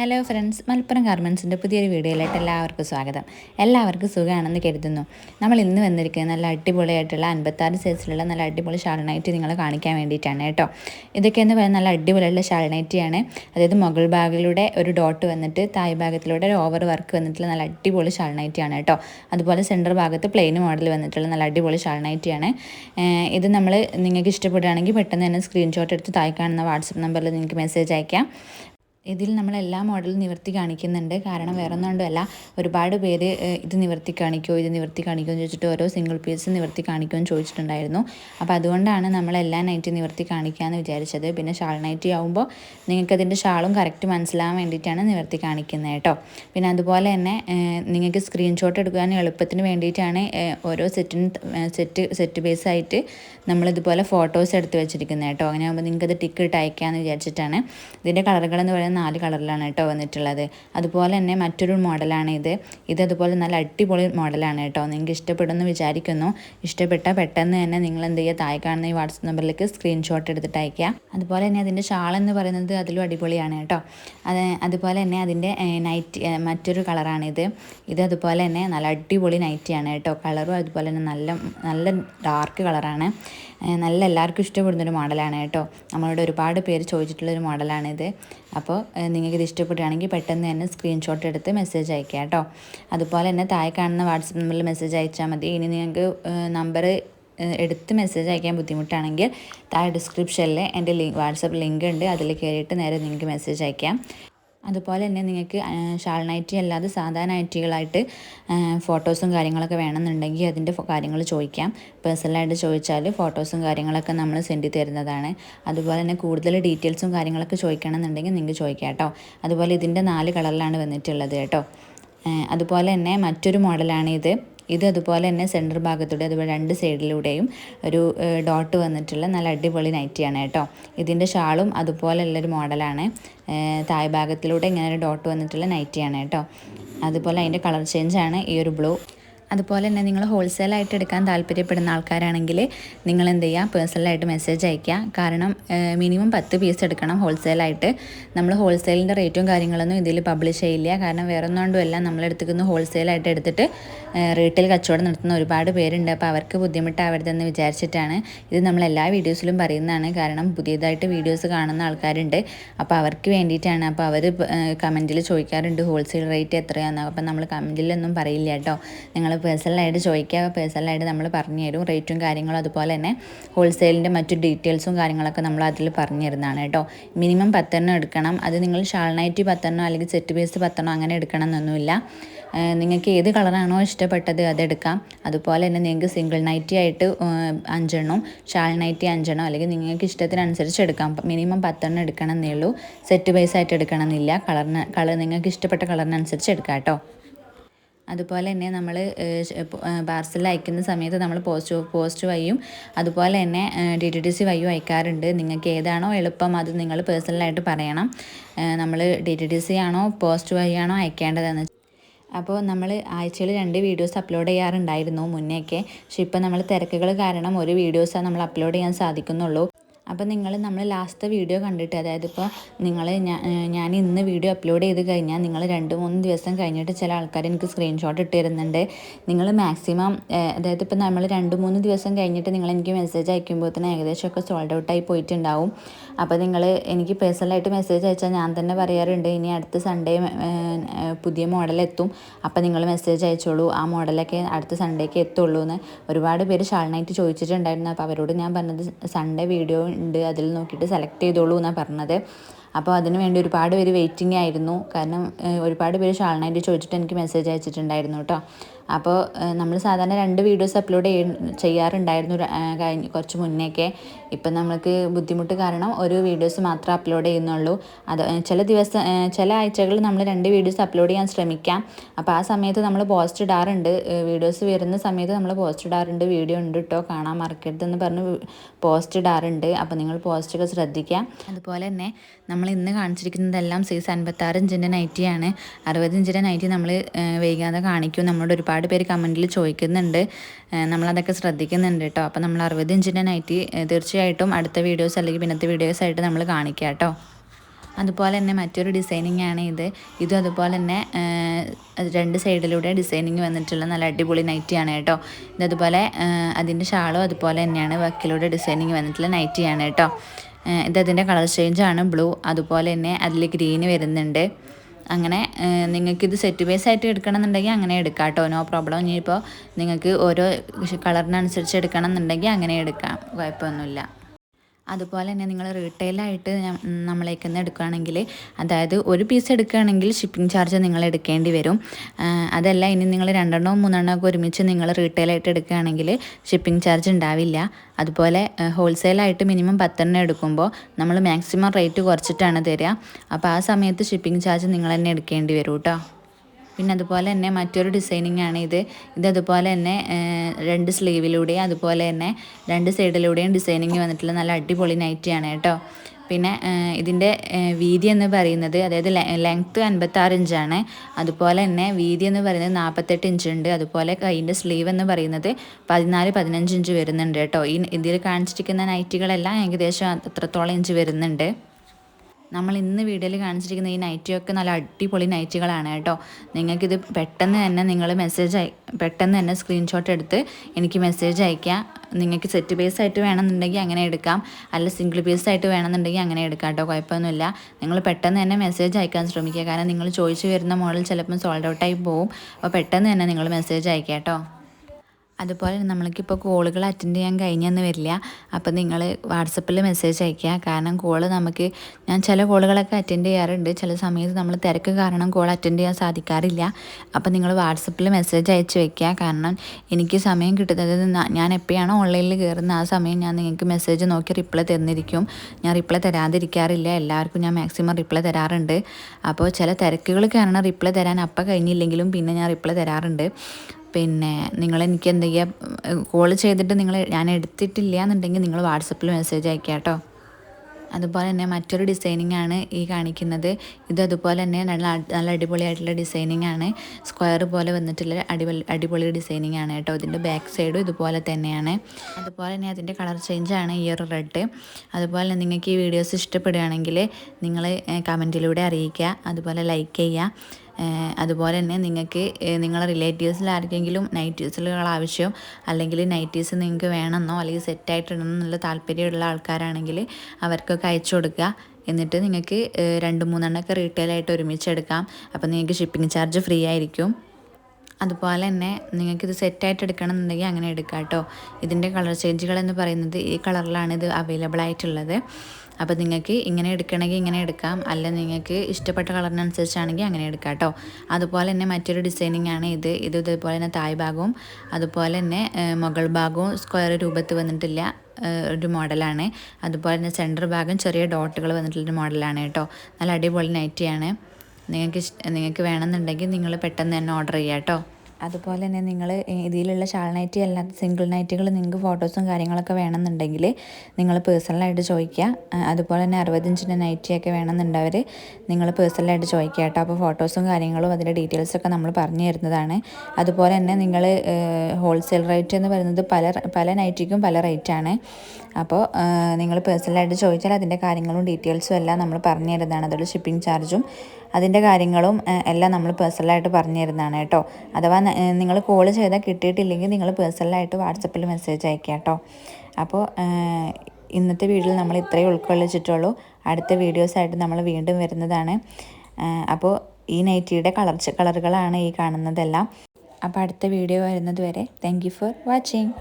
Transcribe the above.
Hello friends Malappuram ഗാർമെൻസിന്റെ പുതിയൊരു വീഡിയോയിലായിട്ട് എല്ലാവർക്കും സ്വാഗതം. എല്ലാവർക്കും സുഖമാണെന്ന് കരുതുന്നു. നമ്മൾ ഇന്ന് വന്നിരിക്കുന്നത് നല്ല അടിപൊളിയായിട്ടുള്ള അൻപത്താറ് സൈസിലുള്ള നല്ല അടിപൊളി ഷാൾനൈറ്റ് നിങ്ങൾ കാണിക്കാൻ വേണ്ടിയിട്ടാണ് കേട്ടോ. ഇതൊക്കെ എന്ന് പറയുന്നത് നല്ല അടിപൊളിയുള്ള ഷാൾ നൈറ്റിയാണ് അതായത് മുകൾ ഭാഗിലൂടെ ഒരു ഡോട്ട് വന്നിട്ട് തായ് ഭാഗത്തിലൂടെ ഒരു ഓവർ വർക്ക് വന്നിട്ടുള്ള നല്ല അടിപൊളി ഷാൾനൈറ്റിയാണ് കേട്ടോ. അതുപോലെ സെന്റർ ഭാഗത്ത് പ്ലെയിൻ മോഡൽ വന്നിട്ടുള്ള നല്ല അടിപൊളി ഷാൾനൈറ്റിയാണ് ഇത് നമ്മൾ നിങ്ങൾക്ക് ഇഷ്ടപ്പെടുകയാണെങ്കിൽ പെട്ടെന്ന് തന്നെ സ്ക്രീൻഷോട്ട് എടുത്ത് താഴെ കാണുന്ന വാട്സപ്പ് നമ്പറിൽ നിങ്ങൾക്ക് മെസ്സേജ് അയക്കാം. ഇതിൽ നമ്മൾ എല്ലാ മോഡലും നിവർത്തി കാണിക്കുന്നുണ്ട്. കാരണം വേറെ ഒന്നുകൊണ്ടല്ല ഒരുപാട് പേര് ഇത് നിവർത്തി കാണിക്കുമോ ഇത് നിവർത്തി കാണിക്കുമോ എന്ന് ചോദിച്ചിട്ട് ഓരോ സിംഗിൾ പീസ് നിവർത്തി കാണിക്കുമോ എന്ന് ചോദിച്ചിട്ടുണ്ടായിരുന്നു. അപ്പോൾ അതുകൊണ്ടാണ് നമ്മൾ എല്ലാ നൈറ്റ് നിവർത്തി കാണിക്കാമെന്ന് വിചാരിച്ചത്. പിന്നെ ഷാൾ നൈറ്റി ആകുമ്പോൾ നിങ്ങൾക്ക് അതിന്റെ ഷാളും കറക്റ്റ് മനസ്സിലാവാൻ വേണ്ടിയിട്ടാണ് നിവർത്തി കാണിക്കുന്നത് കേട്ടോ. പിന്നെ അതുപോലെ തന്നെ നിങ്ങൾക്ക് സ്ക്രീൻഷോട്ട് എടുക്കാൻ എളുപ്പത്തിന് വേണ്ടിയിട്ടാണ് ഓരോ സെറ്റിന് സെറ്റ് സെറ്റ് ബേസ് ആയിട്ട് നമ്മളിതുപോലെ ഫോട്ടോസ് എടുത്ത് വെച്ചിരിക്കുന്നത് കേട്ടോ. അങ്ങനെ ആകുമ്പോൾ നിങ്ങൾക്ക് അത് ടിക്ക് ഇട്ട് അയക്കാമെന്ന് വിചാരിച്ചിട്ടാണ്. ഇതിന്റെ കളറുകളെന്ന് പറയുന്നത് നാല് കളറിലാണ് കേട്ടോ വന്നിട്ടുള്ളത്. അതുപോലെ തന്നെ മറ്റൊരു മോഡലാണ് ഇത്. ഇത് അതുപോലെ നല്ല അടിപൊളി മോഡലാണ് കേട്ടോ. നിങ്ങൾക്ക് ഇഷ്ടപ്പെടുമെന്ന് വിചാരിക്കുന്നു. ഇഷ്ടപ്പെട്ട പെട്ടെന്ന് തന്നെ നിങ്ങൾ എന്ത് ചെയ്യുക? താഴെ കാണുന്ന ഈ വാട്സപ്പ് നമ്പറിലേക്ക് സ്ക്രീൻഷോട്ട് എടുത്തിട്ട് അയക്കുക അതുപോലെ തന്നെ അതിന്റെ ഷാൾ എന്ന് പറയുന്നത് അതിലും അടിപൊളിയാണ് കേട്ടോ. അത് അതുപോലെ തന്നെ അതിന്റെ നൈറ്റ് മറ്റൊരു കളറാണിത് ഇത്. അതുപോലെ തന്നെ നല്ല അടിപൊളി നൈറ്റിയാണ് കേട്ടോ. കളറും അതുപോലെ തന്നെ നല്ല നല്ല ഡാർക്ക് കളറാണ്. നല്ല എല്ലാവർക്കും ഇഷ്ടപ്പെടുന്നൊരു മോഡലാണ് കേട്ടോ. നമ്മളോട് ഒരുപാട് പേര് ചോദിച്ചിട്ടുള്ളൊരു മോഡലാണിത്. അപ്പോൾ നിങ്ങൾക്ക് ഇത് ഇഷ്ടപ്പെടുകയാണെങ്കിൽ പെട്ടെന്ന് തന്നെ സ്ക്രീൻഷോട്ട് എടുത്ത് മെസ്സേജ് അയക്കുക കേട്ടോ. അതുപോലെ തന്നെ താഴെ കാണുന്ന വാട്സപ്പ് നമ്പറിൽ മെസ്സേജ് അയച്ചാൽ മതി. ഇനി നിങ്ങൾക്ക് നമ്പർ എടുത്ത് മെസ്സേജ് അയക്കാൻ ബുദ്ധിമുട്ടാണെങ്കിൽ താഴെ ഡിസ്ക്രിപ്ഷനിൽ എന്റെ ലിങ്ക് വാട്സപ്പ് ലിങ്ക് ഉണ്ട്. അതിൽ കയറിയിട്ട് നേരെ നിങ്ങൾക്ക് മെസ്സേജ് അയക്കാം അതുപോലെ തന്നെ നിങ്ങൾക്ക് ഷാൾ നൈറ്റി അല്ലാതെ സാധാ നൈറ്റികളായിട്ട് ഫോട്ടോസും കാര്യങ്ങളൊക്കെ വേണമെന്നുണ്ടെങ്കിൽ അതിന്റെ കാര്യങ്ങൾ ചോദിക്കാം. പേഴ്സണലായിട്ട് ചോദിച്ചാൽ ഫോട്ടോസും കാര്യങ്ങളൊക്കെ നമ്മൾ സെൻഡ് തരുന്നതാണ്. അതുപോലെ തന്നെ കൂടുതൽ ഡീറ്റെയിൽസും കാര്യങ്ങളൊക്കെ ചോദിക്കണമെന്നുണ്ടെങ്കിൽ നിങ്ങൾക്ക് ചോദിക്കാം കേട്ടോ. അതുപോലെ ഇതിന്റെ നാല് കളറിലാണ് വന്നിട്ടുള്ളത് കേട്ടോ. അതുപോലെ തന്നെ മറ്റൊരു മോഡലാണ് ഇത്. ഇത് അതുപോലെ തന്നെ സെന്റർ ഭാഗത്തൂടെ അതുപോലെ രണ്ട് സൈഡിലൂടെയും ഒരു ഡോട്ട് വന്നിട്ടുള്ള നല്ല അടിപൊളി നൈറ്റിയാണ് കേട്ടോ. ഇതിന്റെ ഷാളും അതുപോലെയുള്ളൊരു മോഡലാണ് തായ് ഭാഗത്തിലൂടെ ഇങ്ങനെ ഒരു ഡോട്ട് വന്നിട്ടുള്ള നൈറ്റിയാണ് കേട്ടോ. അതുപോലെ അതിന്റെ കളർ ചേഞ്ചാണ് ഈ ഒരു ബ്ലൂ അതുപോലെ തന്നെ നിങ്ങൾ ഹോൾസെയിലായിട്ട് എടുക്കാൻ താല്പര്യപ്പെടുന്ന ആൾക്കാരാണെങ്കിൽ നിങ്ങൾ എന്ത് ചെയ്യുക? പേഴ്സണലായിട്ട് മെസ്സേജ് അയയ്ക്കുക. കാരണം മിനിമം പത്ത് പീസ് എടുക്കണം ഹോൾസെയിലായിട്ട് നമ്മൾ ഹോൾസെയിലിന്റെ റേറ്റും കാര്യങ്ങളൊന്നും ഇതിൽ പബ്ലിഷ് ചെയ്യില്ല. കാരണം വേറെ ഒന്നുകൊണ്ടുമല്ല നമ്മളെടുത്തുനിന്ന് ഹോൾസെയിലായിട്ട് എടുത്തിട്ട് റീറ്റെയിൽ കച്ചവടം നടത്തുന്ന ഒരുപാട് പേരുണ്ട്. അപ്പോൾ അവർക്ക് ബുദ്ധിമുട്ടാവരുതെന്ന് വിചാരിച്ചിട്ടാണ് ഇത് നമ്മൾ എല്ലാ വീഡിയോസിലും പറയുന്നതാണ്. കാരണം പുതിയതായിട്ട് വീഡിയോസ് കാണുന്ന ആൾക്കാരുണ്ട്. അപ്പോൾ അവർക്ക് വേണ്ടിയിട്ടാണ്. അപ്പോൾ അവർ കമന്റിൽ ചോദിക്കാറുണ്ട് ഹോൾസെയിൽ റേറ്റ് എത്രയാണെന്ന് അപ്പോൾ നമ്മൾ കമന്റിലൊന്നും പറയില്ല കേട്ടോ. നിങ്ങൾ പേഴ്സണലായിട്ട് ചോദിക്കുക പേഴ്സണലായിട്ട് നമ്മൾ പറഞ്ഞു തരും. റേറ്റും കാര്യങ്ങളും അതുപോലെ തന്നെ ഹോൾസെയിലിന്റെ മറ്റു ഡീറ്റെയിൽസും കാര്യങ്ങളൊക്കെ നമ്മൾ അതിൽ പറഞ്ഞു തരുന്നതാണ് കേട്ടോ. മിനിമം പത്തെണ്ണം എടുക്കണം. അത് നിങ്ങൾ ഷാൾ നൈറ്റി പത്തെണ്ണം അല്ലെങ്കിൽ സെറ്റ് ബേസ് പത്തെണ്ണം അങ്ങനെ എടുക്കണം എന്നൊന്നുമില്ല നിങ്ങൾക്ക് ഏത് കളറാണോ ഇഷ്ടപ്പെട്ടത് അതെടുക്കാം. അതുപോലെ തന്നെ നിങ്ങൾക്ക് സിംഗിൾ നൈറ്റി ആയിട്ട് അഞ്ചെണ്ണം ഷാൾ നൈറ്റി അഞ്ചെണ്ണം അല്ലെങ്കിൽ നിങ്ങൾക്ക് ഇഷ്ടത്തിനനുസരിച്ച് എടുക്കാം. മിനിമം പത്തെണ്ണം എടുക്കണം എന്നേ ഉള്ളൂ. സെറ്റ് വൈസ് ആയിട്ട് എടുക്കണം എന്നില്ല കളറിന് കളർ നിങ്ങൾക്ക് ഇഷ്ടപ്പെട്ട കളറിനനുസരിച്ച് എടുക്കാം കേട്ടോ. അതുപോലെ തന്നെ നമ്മൾ പാർസൽ അയക്കുന്ന സമയത്ത് നമ്മൾ പോസ്റ്റ് പോസ്റ്റ് വഴിയും അതുപോലെ തന്നെ ഡി ടി ടി സി വഴിയും അയക്കാറുണ്ട്. നിങ്ങൾക്ക് ഏതാണോ എളുപ്പം അത് നിങ്ങൾ പേഴ്സണലായിട്ട് പറയണം. നമ്മൾ ഡി ടി സി ആണോ പോസ്റ്റ് വഴിയാണോ അയക്കേണ്ടതെന്ന് അപ്പോൾ നമ്മൾ ആഴ്ചയിൽ രണ്ട് വീഡിയോസ് അപ്ലോഡ് ചെയ്യാറുണ്ടായിരുന്നു മുന്നെയൊക്കെ. പക്ഷേ ഇപ്പോൾ നമ്മൾ തിരക്കുകൾ കാരണം ഒരു വീഡിയോസാണ് നമ്മൾ അപ്ലോഡ് ചെയ്യാൻ സാധിക്കുന്നുള്ളൂ. അപ്പോൾ നിങ്ങൾ നമ്മൾ ലാസ്റ്റ് വീഡിയോ കണ്ടിട്ട് അതായത് ഇപ്പോൾ നിങ്ങൾ ഞാൻ ഇന്ന് വീഡിയോ അപ്ലോഡ് ചെയ്ത് കഴിഞ്ഞാൽ നിങ്ങൾ രണ്ട് മൂന്ന് ദിവസം കഴിഞ്ഞിട്ട് ചില ആൾക്കാർ എനിക്ക് സ്ക്രീൻഷോട്ട് ഇട്ട് തരുന്നുണ്ട്. നിങ്ങൾ മാക്സിമം അതായത് ഇപ്പോൾ നമ്മൾ രണ്ട് മൂന്ന് ദിവസം കഴിഞ്ഞിട്ട് നിങ്ങൾ എനിക്ക് മെസ്സേജ് അയക്കുമ്പോൾ തന്നെ ഏകദേശമൊക്കെ സോൾഡ് ഔട്ടായി പോയിട്ടുണ്ടാവും. അപ്പോൾ നിങ്ങൾ എനിക്ക് പേഴ്സണലായിട്ട് മെസ്സേജ് അയച്ചാൽ ഞാൻ തന്നെ പറയാറുണ്ട് ഇനി അടുത്ത സൺഡേ പുതിയ മോഡൽ എത്തും. അപ്പോൾ നിങ്ങൾ മെസ്സേജ് അയച്ചോളൂ. ആ മോഡലൊക്കെ അടുത്ത സൺഡേക്ക് എത്തുള്ളൂ എന്ന് ഒരുപാട് പേര് ഷാൾനായിട്ട് ചോദിച്ചിട്ടുണ്ടായിരുന്നു. അപ്പോൾ അവരോട് ഞാൻ പറഞ്ഞത് സൺഡേ വീഡിയോ ഉണ്ട് അതിൽ നോക്കിയിട്ട് സെലക്ട് ചെയ്തോളൂ എന്നാണ് പറഞ്ഞത്. അപ്പോൾ അതിന് വേണ്ടി ഒരുപാട് പേര് വെയിറ്റിംഗ് ആയിരുന്നു. കാരണം ഒരുപാട് പേര് ഷാൾനായിട്ട് ചോദിച്ചിട്ട് എനിക്ക് മെസ്സേജ് അയച്ചിട്ടുണ്ടായിരുന്നു കേട്ടോ. അപ്പോൾ നമ്മൾ സാധാരണ രണ്ട് വീഡിയോസ് അപ്ലോഡ് ചെയ്യ ചെയ്യാറുണ്ടായിരുന്നു കഴിഞ്ഞ് കുറച്ച് മുന്നേക്കെ. ഇപ്പം നമ്മൾക്ക് ബുദ്ധിമുട്ട് കാരണം ഒരു വീഡിയോസ് മാത്രമേ അപ്ലോഡ് ചെയ്യുന്നുള്ളൂ. അത് ചില ദിവസം ചില ആഴ്ചകളിൽ നമ്മൾ രണ്ട് വീഡിയോസ് അപ്ലോഡ് ചെയ്യാൻ ശ്രമിക്കാം. അപ്പോൾ ആ സമയത്ത് നമ്മൾ പോസ്റ്റ് ഇടാറുണ്ട്. വീഡിയോസ് വരുന്ന സമയത്ത് നമ്മൾ പോസ്റ്റ് ഇടാറുണ്ട്. വീഡിയോ ഉണ്ട് കേട്ടോ കാണാൻ മറക്കരുതെന്ന് പറഞ്ഞ് പോസ്റ്റ് ഇടാറുണ്ട്. അപ്പോൾ നിങ്ങൾ പോസ്റ്റൊക്കെ ശ്രദ്ധിക്കാം. അതുപോലെ തന്നെ നമ്മൾ ഇന്ന് കാണിച്ചിരിക്കുന്നതെല്ലാം സൈസ് അൻപത്താറ് ഇഞ്ചിന്റെ നൈറ്റിയാണ് അറുപത് ഇഞ്ചിന്റെ നൈറ്റി നമ്മൾ വൈകാതെ കാണിക്കും. നമ്മളോട് ഒരുപാട് പേര് കമന്റിൽ ചോദിക്കുന്നുണ്ട്. നമ്മളതൊക്കെ ശ്രദ്ധിക്കുന്നുണ്ട് കേട്ടോ അപ്പോൾ നമ്മൾ അറുപത് ഇഞ്ചിന്റെ നൈറ്റി തീർച്ചയായിട്ടും അടുത്ത വീഡിയോസ് അല്ലെങ്കിൽ പിന്നത്തെ വീഡിയോസ് ആയിട്ട് നമ്മൾ കാണിക്കാം കേട്ടോ അതുപോലെ തന്നെ മറ്റൊരു ഡിസൈനിങ് ആണ് ഇത്. ഇതും അതുപോലെ തന്നെ രണ്ട് സൈഡിലൂടെ ഡിസൈനിങ് വന്നിട്ടുള്ള നല്ല അടിപൊളി നൈറ്റിയാണ് കേട്ടോ ഇതതുപോലെ അതിന്റെ ഷാളും അതുപോലെ തന്നെയാണ് വക്കിലൂടെ ഡിസൈനിങ് വന്നിട്ടുള്ള നൈറ്റിയാണ് കേട്ടോ ഇതതിന്റെ കളർ ചേഞ്ചാണ് ബ്ലൂ. അതുപോലെ തന്നെ അതിൽ ഗ്രീന് വരുന്നുണ്ട്. അങ്ങനെ നിങ്ങൾക്കിത് സെറ്റ് ബേസ് ആയിട്ട് എടുക്കണമെന്നുണ്ടെങ്കിൽ അങ്ങനെ എടുക്കാം കേട്ടോ നോ പ്രോബ്ലം ഇനിയിപ്പോൾ നിങ്ങൾക്ക് ഓരോ കളറിനനുസരിച്ച് എടുക്കണം എന്നുണ്ടെങ്കിൽ അങ്ങനെ എടുക്കാം. കുഴപ്പമൊന്നുമില്ല. അതുപോലെ തന്നെ നിങ്ങൾ റീറ്റെയിലായിട്ട് നമ്മളേക്ക് നിന്ന് എടുക്കുകയാണെങ്കിൽ അതായത് ഒരു പീസ് എടുക്കുകയാണെങ്കിൽ ഷിപ്പിംഗ് ചാർജ് നിങ്ങൾ എടുക്കേണ്ടി വരും. അതല്ല ഇനി നിങ്ങൾ രണ്ടെണ്ണോ മൂന്നെണ്ണോ ഒക്കെ ഒരുമിച്ച് നിങ്ങൾ റീറ്റെയിലായിട്ട് എടുക്കുകയാണെങ്കിൽ ഷിപ്പിംഗ് ചാർജ് ഉണ്ടാവില്ല. അതുപോലെ ഹോൾസെയിലായിട്ട് മിനിമം പത്തെണ്ണം എടുക്കുമ്പോൾ നമ്മൾ മാക്സിമം റേറ്റ് കുറച്ചിട്ടാണ് തരിക അപ്പോൾ ആ സമയത്ത് ഷിപ്പിംഗ് ചാർജ് നിങ്ങൾ തന്നെ എടുക്കേണ്ടി വരും കേട്ടോ പിന്നെ അതുപോലെ തന്നെ മറ്റൊരു ഡിസൈനിങ് ആണ് ഇത്. ഇത് അതുപോലെ തന്നെ രണ്ട് സ്ലീവിലൂടെയും അതുപോലെ തന്നെ രണ്ട് സൈഡിലൂടെയും ഡിസൈനിങ് വന്നിട്ടുള്ള നല്ല അടിപൊളി നൈറ്റിയാണ് കേട്ടോ. പിന്നെ ഇതിന്റെ വീതി എന്ന് പറയുന്നത് അതായത് ലെങ്ത്ത് അൻപത്താറ് ഇഞ്ചാണ്. അതുപോലെ തന്നെ വീതി എന്ന് പറയുന്നത് നാൽപ്പത്തെട്ട് ഇഞ്ച് ഉണ്ട്. അതുപോലെ കൈന്റെ സ്ലീവ് എന്ന് പറയുന്നത് പതിനാല് പതിനഞ്ച് ഇഞ്ച് വരുന്നുണ്ട് കേട്ടോ. ഈ ഇതിൽ കാണിച്ചിരിക്കുന്ന നൈറ്റികളെല്ലാം ഏകദേശം അത്രത്തോളം ഇഞ്ച് വരുന്നുണ്ട്. നമ്മൾ ഇന്ന് വീഡിയോയിൽ കാണിച്ചിരിക്കുന്ന ഈ നൈറ്റിയൊക്കെ നല്ല അടിപൊളി നൈറ്റികളാണ് കേട്ടോ. നിങ്ങൾക്കിത് പെട്ടെന്ന് തന്നെ നിങ്ങൾ മെസ്സേജ് അയ പെട്ടെന്ന് തന്നെ സ്ക്രീൻഷോട്ട് എടുത്ത് എനിക്ക് മെസ്സേജ് അയക്കാം നിങ്ങൾക്ക് സെറ്റ് ബേസ് ആയിട്ട് വേണമെന്നുണ്ടെങ്കിൽ അങ്ങനെ എടുക്കാം. അല്ല സിംഗിൾ പീസ് ആയിട്ട് വേണമെന്നുണ്ടെങ്കിൽ അങ്ങനെ എടുക്കാം കേട്ടോ. കുഴപ്പമൊന്നുമില്ല. നിങ്ങൾ പെട്ടെന്ന് തന്നെ മെസ്സേജ് അയക്കാൻ ശ്രമിക്കുക. കാരണം നിങ്ങൾ ചോദിച്ചു വരുന്ന മോഡൽ ചിലപ്പം സോൾഡ് ഔട്ടായി പോവും. അപ്പോൾ പെട്ടെന്ന് തന്നെ നിങ്ങൾ മെസ്സേജ് അയക്കാം കേട്ടോ. അതുപോലെ നമ്മൾക്കിപ്പോൾ കോളുകൾ അറ്റൻഡ് ചെയ്യാൻ കഴിഞ്ഞെന്ന് വരില്ല. അപ്പോൾ നിങ്ങൾ വാട്സപ്പിൽ മെസ്സേജ് അയയ്ക്കുക. കാരണം കോൾ നമുക്ക് ഞാൻ ചില കോളുകളൊക്കെ അറ്റൻഡ് ചെയ്യാറുണ്ട്. ചില സമയത്ത് നമ്മൾ തിരക്ക് കാരണം കോൾ അറ്റൻഡ് ചെയ്യാൻ സാധിക്കാറില്ല. അപ്പോൾ നിങ്ങൾ വാട്സപ്പിൽ മെസ്സേജ് അയച്ച് വെക്കുക. കാരണം എനിക്ക് സമയം കിട്ടുന്നത് ഞാൻ എപ്പോഴാണോ ഓൺലൈനിൽ കയറുന്ന ആ സമയം ഞാൻ നിങ്ങൾക്ക് മെസ്സേജ് നോക്കി റിപ്ലൈ തന്നിരിക്കും. ഞാൻ റിപ്ലൈ തരാതിരിക്കാറില്ല. എല്ലാവർക്കും ഞാൻ മാക്സിമം റിപ്ലൈ തരാറുണ്ട്. അപ്പോൾ ചില തിരക്കുകൾ കാരണം റിപ്ലൈ തരാൻ അപ്പം കഴിഞ്ഞില്ലെങ്കിലും പിന്നെ ഞാൻ റിപ്ലൈ തരാറുണ്ട്. പിന്നെ നിങ്ങൾ എനിക്ക് എന്തെങ്കിലും കോൾ ചെയ്തിട്ട് നിങ്ങൾ ഞാൻ എടുത്തിട്ടില്ല എന്നുണ്ടെങ്കിൽ നിങ്ങൾ വാട്സപ്പിൽ മെസ്സേജ് അയക്കുക കേട്ടോ അതുപോലെ തന്നെ മറ്റൊരു ഡിസൈനിങ് ആണ് ഈ കാണിക്കുന്നത്. ഇത് അതുപോലെ തന്നെ നല്ല നല്ല അടിപൊളിയായിട്ടുള്ള ഡിസൈനിങ് ആണ്. സ്ക്വയർ പോലെ വന്നിട്ടുള്ള അടിപൊളി അടിപൊളി ഡിസൈനിങ് ആണ് കേട്ടോ ഇതിന്റെ ബാക്ക് സൈഡും ഇതുപോലെ തന്നെയാണ്. അതുപോലെ തന്നെ അതിന്റെ കളർ ചേഞ്ച് ആണ് ഒരു റെഡ് അതുപോലെ തന്നെ നിങ്ങൾക്ക് ഈ വീഡിയോസ് ഇഷ്ടപ്പെടുകയാണെങ്കിൽ നിങ്ങൾ കമന്റിലൂടെ അറിയിക്കുക. അതുപോലെ ലൈക്ക് ചെയ്യുക. അതുപോലെ തന്നെ നിങ്ങൾക്ക് നിങ്ങളെ റിലേറ്റീവ്സിൽ ആർക്കെങ്കിലും നൈറ്റീസുകൾ ആവശ്യം അല്ലെങ്കിൽ നൈറ്റീസ് നിങ്ങൾക്ക് വേണമെന്നോ അല്ലെങ്കിൽ സെറ്റായിട്ടുണ്ടെന്നോ എന്നുള്ള താല്പര്യമുള്ള ആൾക്കാരാണെങ്കിൽ അവർക്കൊക്കെ അയച്ചു കൊടുക്കുക. എന്നിട്ട് നിങ്ങൾക്ക് രണ്ട് മൂന്നെണ്ണമൊക്കെ റീറ്റെയിലായിട്ട് ഒരുമിച്ച് എടുക്കാം. അപ്പോൾ നിങ്ങൾക്ക് ഷിപ്പിംഗ് ചാർജ് ഫ്രീ ആയിരിക്കും. അതുപോലെ തന്നെ നിങ്ങൾക്കിത് സെറ്റായിട്ട് എടുക്കണം എന്നുണ്ടെങ്കിൽ അങ്ങനെ എടുക്കാം കേട്ടോ. ഇതിന്റെ കളർ ചേഞ്ചുകൾ എന്ന് പറയുന്നത് ഈ കളറിലാണ് ഇത് അവൈലബിൾ ആയിട്ടുള്ളത്. അപ്പോൾ നിങ്ങൾക്ക് ഇങ്ങനെ എടുക്കണമെങ്കിൽ ഇങ്ങനെ എടുക്കാം. അല്ല നിങ്ങൾക്ക് ഇഷ്ടപ്പെട്ട കളറിനനുസരിച്ചാണെങ്കിൽ അങ്ങനെ എടുക്കാം കേട്ടോ അതുപോലെ തന്നെ മറ്റൊരു ഡിസൈനിങ് ആണ് ഇത്. ഇത് ഇതുപോലെ തന്നെ തായ് ഭാഗവും അതുപോലെ തന്നെ മുകൾ ഭാഗവും സ്ക്വയർ രൂപത്തിൽ വന്നിട്ടില്ല ഒരു മോഡലാണ് അതുപോലെ തന്നെ സെന്റർ ഭാഗം ചെറിയ ഡോട്ടുകൾ വന്നിട്ടുള്ളൊരു മോഡലാണ് കേട്ടോ നല്ല അടിപൊളി നൈറ്റിയാണ് നിങ്ങൾക്ക് നിങ്ങൾക്ക് വേണമെന്നുണ്ടെങ്കിൽ നിങ്ങൾ പെട്ടെന്ന് തന്നെ ഓർഡർ ചെയ്യാം കേട്ടോ അതുപോലെ തന്നെ നിങ്ങൾ ഇതിലുള്ള ഷാൾ നൈറ്റി അല്ലാത്ത സിംഗിൾ നൈറ്റികൾ നിങ്ങൾക്ക് ഫോട്ടോസും കാര്യങ്ങളൊക്കെ വേണമെന്നുണ്ടെങ്കിൽ നിങ്ങൾ പേഴ്സണലായിട്ട് ചോദിക്കുക. അതുപോലെ തന്നെ അറുപത്തഞ്ചിന്റെ നൈറ്റിയൊക്കെ വേണമെന്നുണ്ടവർ നിങ്ങൾ പേഴ്സണലായിട്ട് ചോദിക്കുക കേട്ടോ. അപ്പോൾ ഫോട്ടോസും കാര്യങ്ങളും അതിന്റെ ഡീറ്റെയിൽസൊക്കെ നമ്മൾ പറഞ്ഞു തരുന്നതാണ്. അതുപോലെ തന്നെ നിങ്ങൾ ഹോൾസെയിൽ റേറ്റ് എന്ന് പറയുന്നത് പല പല നൈറ്റിക്കും പല റേറ്റാണ്. അപ്പോൾ നിങ്ങൾ പേഴ്സണലായിട്ട് ചോദിച്ചാൽ അതിന്റെ കാര്യങ്ങളും ഡീറ്റെയിൽസും എല്ലാം നമ്മൾ പറഞ്ഞു തരുന്നതാണ്. അതുപോലെ ഷിപ്പിംഗ് ചാർജും അതിന്റെ കാര്യങ്ങളും എല്ലാം നമ്മൾ പേഴ്സണലായിട്ട് പറഞ്ഞു തരുന്നതാണ് കേട്ടോ. അഥവാ നിങ്ങൾ കോൾ ചെയ്താൽ കിട്ടിയിട്ടില്ലെങ്കിൽ നിങ്ങൾ പേഴ്സണലായിട്ട് വാട്സപ്പിൽ മെസ്സേജ് അയക്കുക കേട്ടോ. അപ്പോൾ ഇന്നത്തെ വീഡിയോയിൽ നമ്മൾ ഇത്രയും ഉൾക്കൊള്ളിച്ചിട്ടുള്ളൂ അടുത്ത വീഡിയോസായിട്ട് നമ്മൾ വീണ്ടും വരുന്നതാണ്. അപ്പോൾ ഈ നൈറ്റിയുടെ കളർ കളറുകളാണ് ഈ കാണുന്നതെല്ലാം. അപ്പോൾ അടുത്ത വീഡിയോ വരുന്നത് വരെ താങ്ക് ഫോർ വാച്ചിങ്